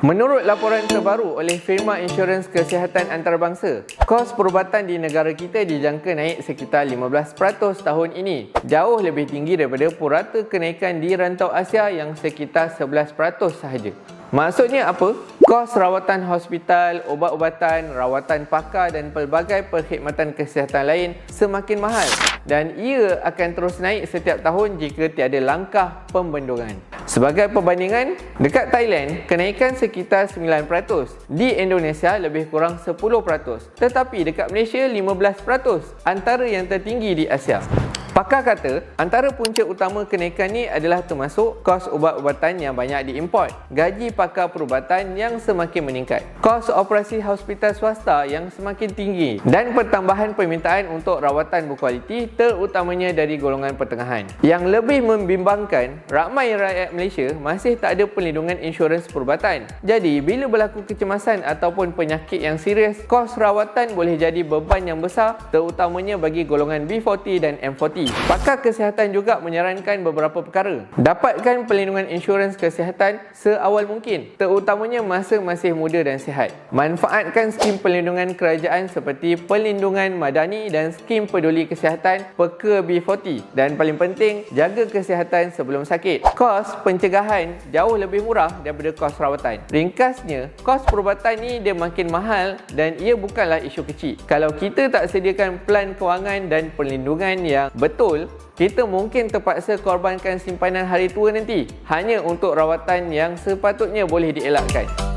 Menurut laporan terbaru oleh firma insurans kesihatan antarabangsa, kos perubatan di negara kita dijangka naik sekitar 15% tahun ini. Jauh lebih tinggi daripada purata kenaikan di rantau Asia yang sekitar 11% sahaja. Maksudnya apa? Kos rawatan hospital, ubat-ubatan, rawatan pakar dan pelbagai perkhidmatan kesihatan lain semakin mahal dan ia akan terus naik setiap tahun jika tiada langkah pembendungan. Sebagai perbandingan, dekat Thailand, kenaikan sekitar 9%. Di Indonesia, lebih kurang 10%. Tetapi dekat Malaysia, 15%. Antara yang tertinggi di Asia. Pakar kata, antara punca utama kenaikan ni adalah termasuk kos ubat-ubatan yang banyak diimport, gaji pakar perubatan yang semakin meningkat, kos operasi hospital swasta yang semakin tinggi dan pertambahan permintaan untuk rawatan berkualiti terutamanya dari golongan pertengahan. Yang lebih membimbangkan, ramai rakyat Malaysia masih tak ada perlindungan insurans perubatan. Jadi, bila berlaku kecemasan ataupun penyakit yang serius, kos rawatan boleh jadi beban yang besar terutamanya bagi golongan B40 dan M40. Pakar kesihatan juga menyarankan beberapa perkara. Dapatkan perlindungan insurans kesihatan seawal mungkin, terutamanya masa masih muda dan sihat. Manfaatkan skim perlindungan kerajaan seperti perlindungan madani dan skim peduli kesihatan Peka B40. Dan paling penting, jaga kesihatan sebelum sakit. Kos pencegahan jauh lebih murah daripada kos rawatan. Ringkasnya, kos perubatan ni dia makin mahal dan ia bukanlah isu kecil. Kalau kita tak sediakan plan kewangan dan perlindungan yang betul, kita mungkin terpaksa korbankan simpanan hari tua nanti hanya untuk rawatan yang sepatutnya boleh dielakkan.